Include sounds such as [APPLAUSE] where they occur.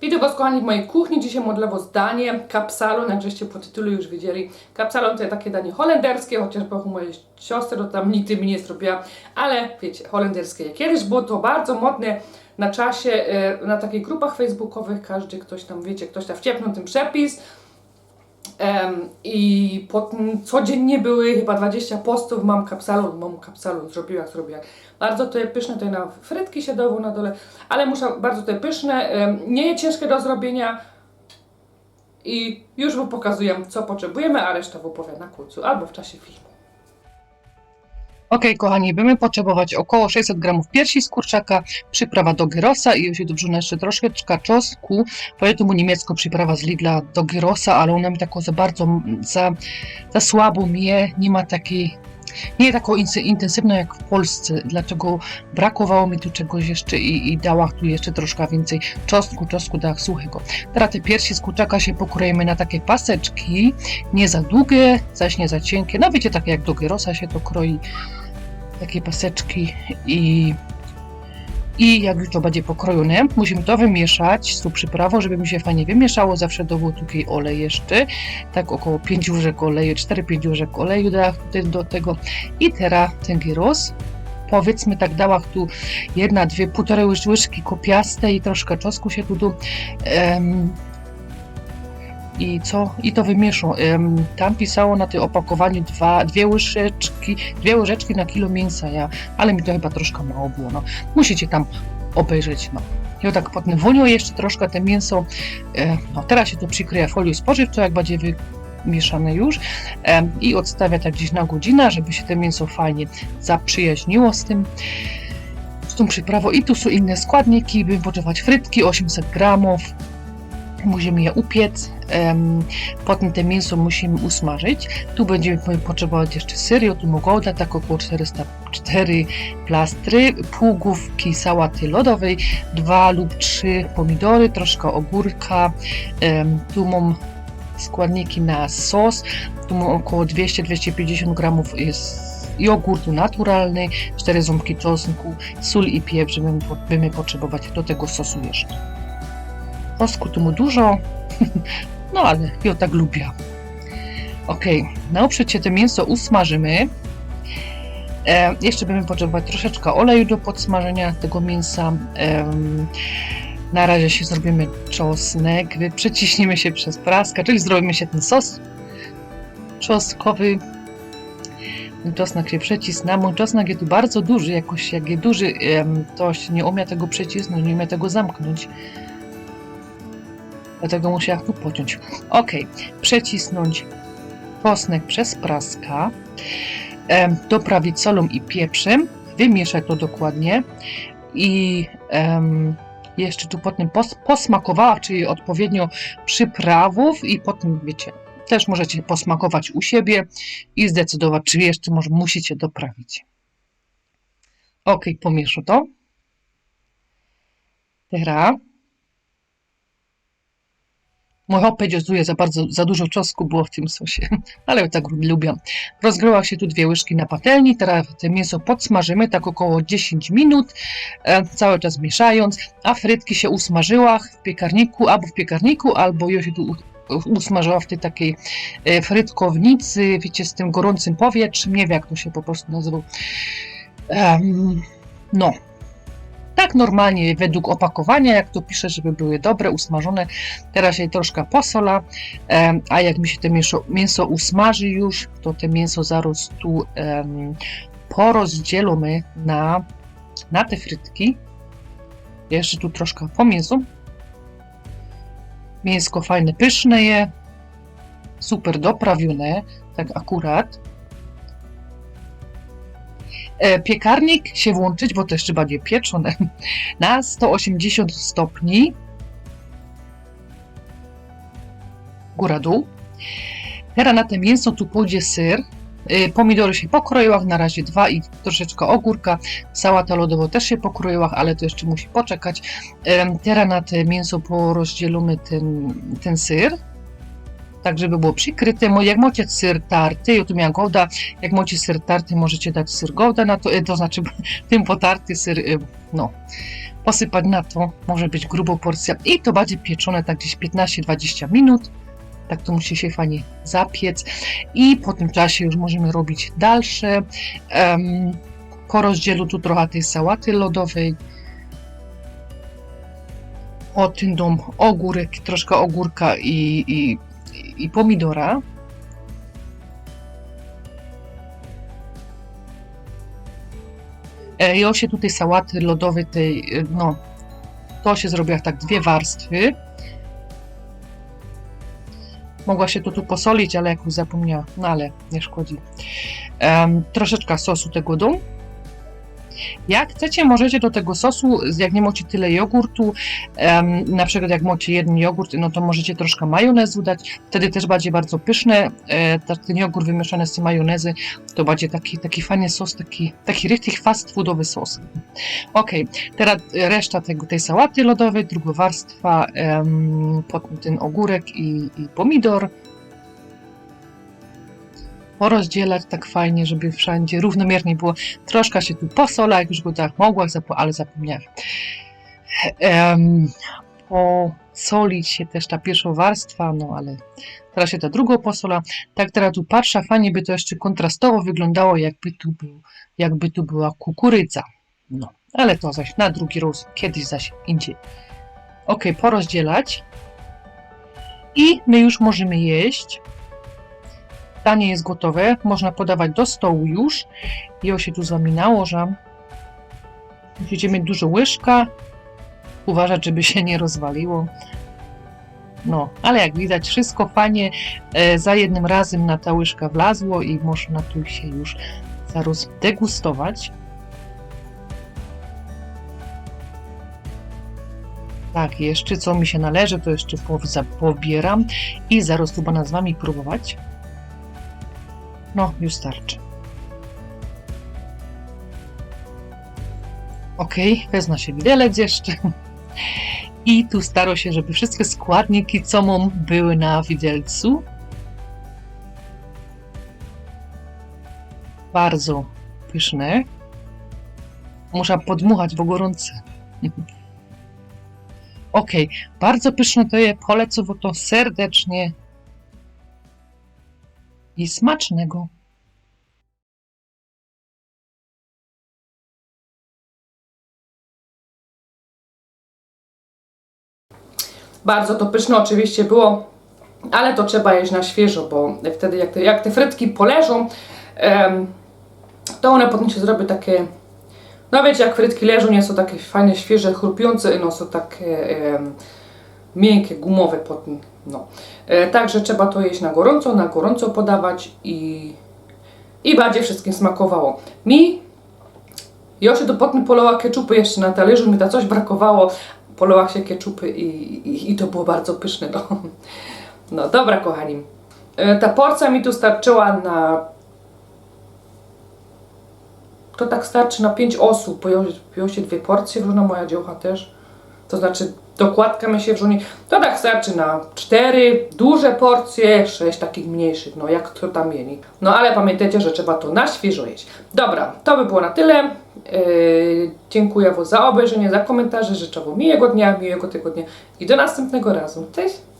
Witam Was kochani w mojej kuchni. Dzisiaj modlowo zdanie kapsalon, jak żeście po tytule już widzieli. Kapsalon to takie danie holenderskie, chociaż u mojej siostry to tam nigdy mi nie zrobiła, ale wiecie, holenderskie. Kiedyś było to bardzo modne na czasie, e, na takich grupach facebookowych, każdy ktoś tam, wiecie, ktoś tam wciepnął ten przepis. Em, I potem codziennie były chyba 20 postów, mam kapsalon, mam kapsalon, zrobiła, zrobiła. Bardzo jest pyszne, tutaj na frytki się dało na dole, ale muszę, bardzo jest pyszne, em, nie jest ciężkie do zrobienia i już Wam pokazuję, co potrzebujemy, a reszta Wam powiem na końcu albo w czasie filmu. Ok, kochani, będziemy potrzebować około 600 gramów piersi z kurczaka, przyprawa do gyrosa i jeśli dobrze jeszcze troszeczkę czosnku. Powiedzmy niemiecko przyprawa z Lidla do gyrosa, ale ona mi taką za bardzo, za, za słabo mnie, nie ma takiej, nie taką intensywną jak w Polsce, dlatego brakowało mi tu czegoś jeszcze i, i dała tu jeszcze troszkę więcej czosnku, czosnku dała suchego. Teraz te piersi z kurczaka się pokroimy na takie paseczki, nie za długie, zaś nie za cienkie, no wiecie, takie jak do gyrosa się to kroi takie paseczki i, i jak już to będzie pokrojone, musimy to wymieszać z tą przyprawą, żeby mi się fajnie wymieszało. Zawsze do tutaj olej jeszcze, tak około 5 łyżek oleju, 4-5 łyżek oleju do tego i teraz ten gyros. Powiedzmy tak dała tu jedna, dwie, półtorej łyż- łyżki kopiaste i troszkę czosnku się tu em, i co? I to wymieszą. Tam pisało na tym opakowaniu dwa, dwie łyżeczki, dwie łyżeczki na kilo mięsa, ja, ale mi to chyba troszkę mało było. No. Musicie tam obejrzeć. No. O tak potem jeszcze troszkę te mięso. No, teraz się to przykryje folią spożywczą, jak będzie wymieszane już em, i odstawia tak gdzieś na godzinę, żeby się to mięso fajnie zaprzyjaźniło z tym z tą przyprawą. I tu są inne składniki, bym potrzebować frytki 800 gramów, musimy je upiec, em, potem te mięso musimy usmażyć. Tu będziemy potrzebować jeszcze serio, tu mogą dać tak około 404 plastry, pół główki sałaty lodowej, dwa lub trzy pomidory, troszkę ogórka, tu mam składniki na sos, tu mam około 200-250 gramów jest jogurtu naturalny, 4 ząbki czosnku, sól i pieprz będziemy potrzebować do tego sosu jeszcze. Osku tu mu dużo, [LAUGHS] no ale ja tak lubię. Ok, na uprzecie to mięso usmażymy. E, jeszcze będziemy potrzebować troszeczkę oleju do podsmażenia tego mięsa. Em, na razie się zrobimy czosnek, przeciśniemy się przez praskę, czyli zrobimy się ten sos czosnkowy. Czosnek się przecisnę. Mój czosnek jest bardzo duży, jakoś jak jest duży, to się nie umie tego przecisnąć, nie umie tego zamknąć. Dlatego muszę jak tu pociąć. Ok, przecisnąć czosnek przez praska, doprawić solą i pieprzem, wymieszać to dokładnie i jeszcze tu potem pos, posmakowała, czyli odpowiednio przyprawów i potem wiecie, też możecie posmakować u siebie i zdecydować, czy jeszcze może musicie doprawić. Ok, pomieszam to. Teraz Mój hop powiedział, że za bardzo, za dużo czosnku było w tym sosie, [LAUGHS] ale ja tak lubię. Rozgryła się tu dwie łyżki na patelni, teraz to mięso podsmażymy tak około 10 minut, e, cały czas mieszając, a frytki się usmażyła w piekarniku, albo w piekarniku, albo już się tu usmażyła w tej takiej e, frytkownicy, wiecie, z tym gorącym powietrzem, nie wiem jak to się po prostu nazywa. No, tak normalnie według opakowania, jak to pisze, żeby były dobre, usmażone. Teraz się troszkę posola, a jak mi się to mięso, mięso usmaży już, to te mięso zaraz tu em, porozdzielimy na, na te frytki. Jeszcze tu troszkę po mięsu. Mięsko fajne, pyszne je, super doprawione, tak akurat. E, Piekarnik się włączyć, bo to jeszcze będzie pieczone, na 180 stopni. Góra-dół. Teraz na to mięso tu pójdzie syr. Y, Pomidory się pokroiłam, na razie dwa i troszeczkę ogórka. Sałata lodowa też się pokroiła, ale to jeszcze musi poczekać. Em, Teraz na to mięso porozdzielimy ten, ten syr. Tak żeby było przykryte. Jak macie syr tarty, ja tu miałam gouda, jak macie syr tarty, możecie dać syr gouda na to, e, to znaczy [LAUGHS] tym potarty syr, e, no, posypać na to, może być grubo porcja i to będzie pieczone tak gdzieś 15-20 minut. Tak to musi się fajnie zapiec i po tym czasie już możemy robić dalsze. Em, po rozdzielu tu trochę tej sałaty lodowej. O tym dom ogórek, troszkę ogórka i, i, i pomidora. E, Ja się tutaj sałaty lodowej tej, e, no, to się zrobiła tak dwie warstwy. Mogła się to tu posolić, ale jakoś zapomniała. No ale nie szkodzi. Em, troszeczkę sosu tego dom. Jak chcecie, możecie do tego sosu, jak nie macie tyle jogurtu, em, na przykład jak macie jeden jogurt, no to możecie troszkę majonezu dać, wtedy też będzie bardzo pyszne, e, ten jogurt wymieszany z tym majonezy, to będzie taki, taki fajny sos, taki, taki richtig fast foodowy sos. Ok, teraz reszta tego, tej sałaty lodowej, druga warstwa, em, potem ten ogórek i, i pomidor, porozdzielać tak fajnie, żeby wszędzie równomiernie było. Troszkę się tu posola, jak już go tak mogła, ale zapomniałem. Em, posolić się też ta pierwsza warstwa, no ale teraz się ta druga posola. Tak teraz tu patrzę, fajnie by to jeszcze kontrastowo wyglądało, jakby tu, był, jakby tu była kukurydza. No, ale to zaś na drugi raz, kiedyś zaś indziej. Ok, porozdzielać. I my już możemy jeść. Danie jest gotowe, można podawać do stołu już. I się tu z wami nałożam. Musicie mieć dużo łyżka, uważać, żeby się nie rozwaliło. No, ale jak widać, wszystko fajnie e, za jednym razem na ta łyżka wlazło i można tu się już zaraz degustować. Tak, jeszcze co mi się należy, to jeszcze pobieram i zaraz będę z wami próbować. No, już starczy. Ok, wezmę się widelec jeszcze. I tu staro się, żeby wszystkie składniki, co mam, były na widelcu. Bardzo pyszne. Muszę podmuchać, bo gorące. [LAUGHS] Ok, bardzo pyszne to je, polecę to serdecznie i smacznego. Bardzo to pyszne oczywiście było, ale to trzeba jeść na świeżo, bo wtedy jak te, jak te frytki poleżą, to one potem się zrobią takie, no wiecie, jak frytki leżą, nie są takie fajne, świeże, chrupiące, no są takie miękkie, gumowe potem, no. E, także trzeba to jeść na gorąco, na gorąco podawać i, i bardziej wszystkim smakowało. Mi ja się do potem polała keczupy jeszcze na talerzu, mi to coś brakowało, polała się keczupy i, i, i to było bardzo pyszne. No, [LAUGHS] no dobra kochani, E, ta porcja mi tu starczyła na to tak starczy na 5 osób, bo ja się dwie porcje, różna moja dziołcha też. To znaczy dokładka wrzuci. To tak starczy na 4 duże porcje, 6 takich mniejszych, no jak kto tam mieli. No ale pamiętajcie, że trzeba to na świeżo jeść. Dobra, to by było na tyle. Yy, dziękuję Wam za obejrzenie, za komentarze. Życzę Wam miłego dnia, miłego tygodnia i do następnego razu. Cześć!